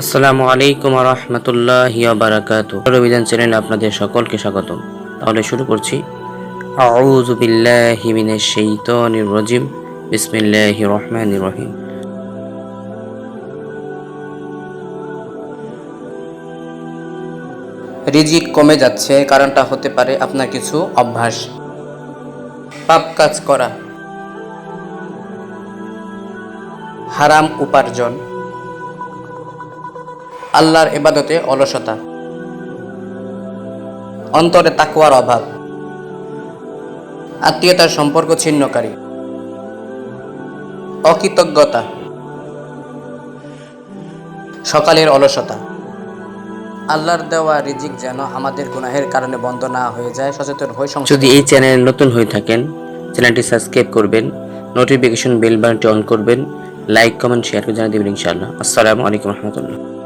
আসসালামু আলাইকুম রহমতুল্লাহ বারাকাত অভিযান চ্যানেলে আপনাদের সকলকে স্বাগতম। তাহলে শুরু করছি। আউযু বিল্লাহি মিনাশ রহিম। রিজিক কমে যাচ্ছে, কারণটা হতে পারে আপনার কিছু অভ্যাস। পাপ কাজ করা। হারাম উপার্জন। আল্লাহর এবাদতে অলসতা। অন্তরে তাকুয়ার অভাব। আত্মীয়তার সম্পর্ক ছিন্নকারী। অকৃতজ্ঞতা। সকালের অলসতা। আল্লাহর দেওয়া রিজিক যেন আমাদের গুনাহের কারণে বন্ধ না হয়ে যায়, সচেতন হয়ে যদি এই চ্যানেল নতুন হয়ে থাকেন, চ্যানেলটি সাবস্ক্রাইব করবেন, নোটিফিকেশন বেল বাটনটি অন করবেন, লাইক, কমেন্ট, শেয়ার করে জানিয়ে দেবেন ইনশাআল্লাহ। আসসালামু আলাইকুম রহমতুল্লাহ।